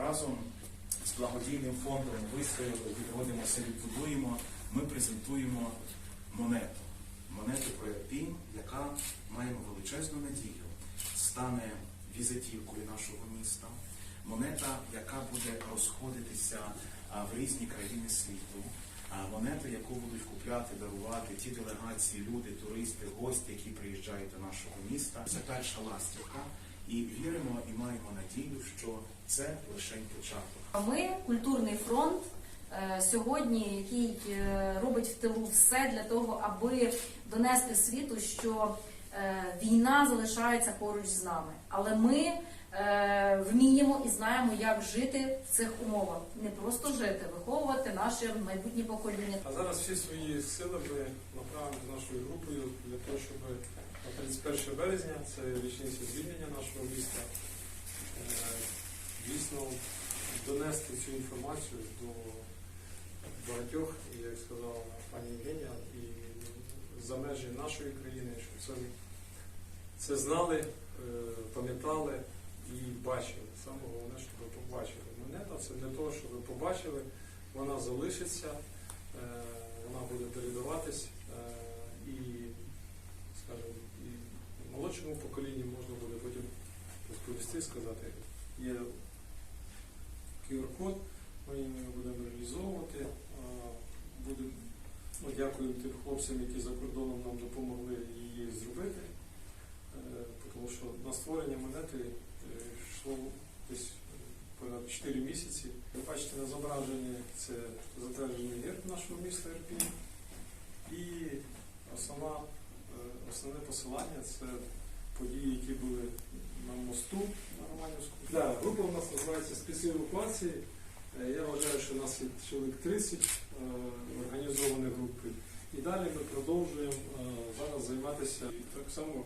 разом з благодійним фондом вистояли, відродимося, відбудуємо. Ми презентуємо монету. Монету про Ірпінь, яка маємо величезну надію, стане візитівкою нашого міста. Монета, яка буде розходитися в різні країни світу. А, Монету, яку будуть купляти, дарувати ті делегації, люди, туристи, гості, які приїжджають до нашого міста. Це перша ластівка. І віримо і маємо надію, що це лише початок. А Ми культурний фронт е, сьогодні, який е, робить в тилу все для того, аби донести світу, що е, війна залишається поруч з нами. Але ми вміємо і знаємо, як жити в цих умовах. Не просто жити, виховувати наше майбутнє покоління. А зараз всі свої сили ми направимо з нашою групою для того, щоб 31 березня, це річниця звільнення нашого міста, е, дійсно донести цю інформацію до багатьох, і як сказала пані Євгенія, і за межі нашої країни, щоб це, це знали, е, пам'ятали і бачили. Саме головне, щоб ви побачили. Монета це для того, щоб ви побачили, вона залишиться, е, вона буде передаватись і, скажімо, і молодшому поколінню можна буде потім розповісти, сказати, є QR-код, ми його будемо реалізовувати. е, Будемо, ну, дякуємо тим хлопцям, які за кордоном нам допомогли її зробити, е, тому що на створення монети е, йшло десь понад 4 місяці. Ви бачите на зображенні це затверджений герб нашого міста Ірпінь. І е, основне посилання це події, які були на мосту на Романівську. Да, група у нас називається спецевакуації. Е, Я вважаю, що у нас є чоловік 30 е, організованих групи. І далі ми продовжуємо е, зараз займатися так само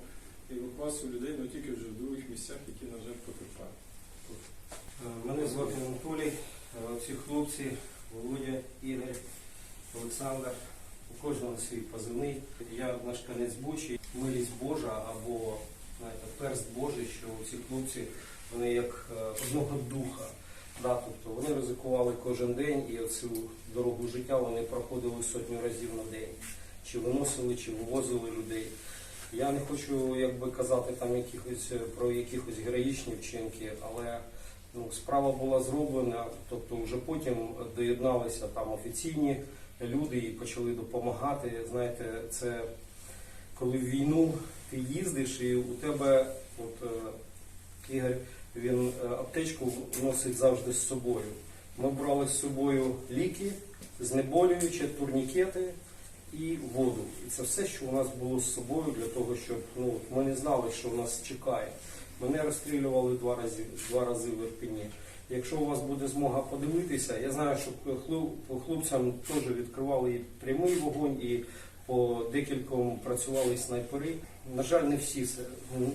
евакуацією людей, але тільки вже в других місцях, які, на жаль, потерпають. Мене звати Анатолій. Ці хлопці Володя, Ігор, Олександр. У кожного свій позивний. Я мешканець Бучі. Милість Божа або знаєте, перст Божий, що ці хлопці вони як е, одного духа. Да, тобто вони ризикували кожен день і оцю дорогу життя вони проходили сотню разів на день. Чи виносили, чи вивозили людей. Я не хочу якби казати там якихось е, про якихось героїчні вчинки, але ну, справа була зроблена, тобто вже потім доєдналися там офіційні люди і почали допомагати. Знаєте, це коли в війну ти їздиш і у тебе, от е, Ігор, він е, аптечку носить завжди з собою. Ми брали з собою ліки, знеболюючі, турнікети і воду. І це все, що у нас було з собою для того, щоб ну, ми не знали, що нас чекає. Мене розстрілювали два рази, два рази в Ірпіні. Якщо у вас буде змога подивитися, я знаю, що хлоп- хлопцям теж відкривали і прямий вогонь, і по декільком працювали снайпери. На жаль, не всі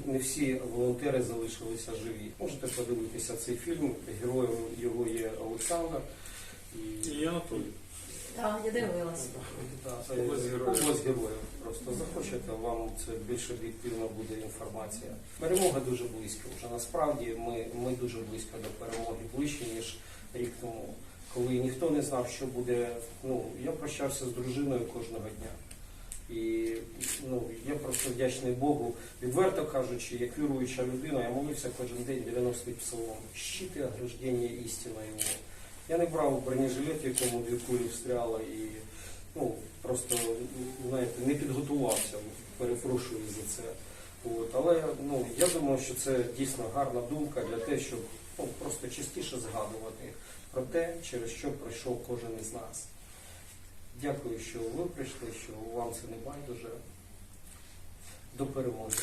не всі волонтери залишилися живі. Можете подивитися цей фільм. Героєм його є Олександр. І І Анатолій. Так, я дивилася. Область героїв. область героїв. Просто захочете, вам це більш об'єктивна буде інформація. Перемога дуже близько. Вже насправді ми, ми дуже близько до перемоги, ближче ніж рік тому. Коли ніхто не знав, що буде. Ну я прощався з дружиною кожного дня. І ну, я просто вдячний Богу. Відверто кажучи, як віруюча людина, я молився кожен день 90-й псалом. Щити ограждення істина його. Я не брав бронежилет, якому дві кулі встряли, і ну, просто знаєте, не підготувався, перепрошую за це. От. Але ну, я думаю, що це дійсно гарна думка для те, щоб ну, просто частіше згадувати про те, через що пройшов кожен із нас. Дякую, що ви прийшли, що вам це не байдуже. До перемоги.